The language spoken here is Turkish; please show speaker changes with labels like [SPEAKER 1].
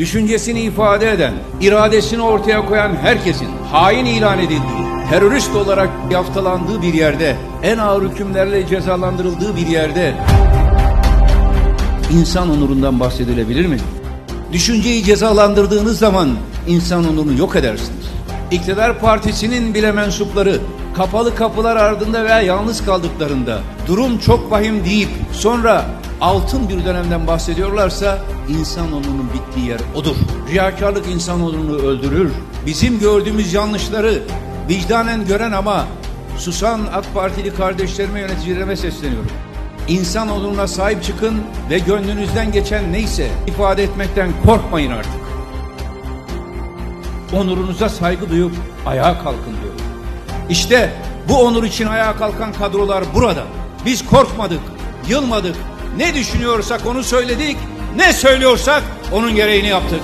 [SPEAKER 1] düşüncesini ifade eden, iradesini ortaya koyan herkesin hain ilan edildiği, terörist olarak yaftalandığı bir yerde, en ağır hükümlerle cezalandırıldığı bir yerde insan onurundan bahsedilebilir mi? Düşünceyi cezalandırdığınız zaman insan onurunu yok edersiniz. İktidar partisinin bile mensupları kapalı kapılar ardında veya yalnız kaldıklarında durum çok vahim deyip sonra altın bir dönemden bahsediyorlarsa insan onurunun bittiği yer odur. Riyakarlık insan onurunu öldürür. Bizim gördüğümüz yanlışları vicdanen gören ama susan AK Partili kardeşlerime yöneticilerime sesleniyorum. İnsan onuruna sahip çıkın ve gönlünüzden geçen neyse ifade etmekten korkmayın artık. Onurunuza saygı duyup ayağa kalkın diyor. İşte bu onur için ayağa kalkan kadrolar burada. Biz korkmadık, yılmadık. Ne düşünüyorsak onu söyledik, ne söylüyorsak onun gereğini yaptık.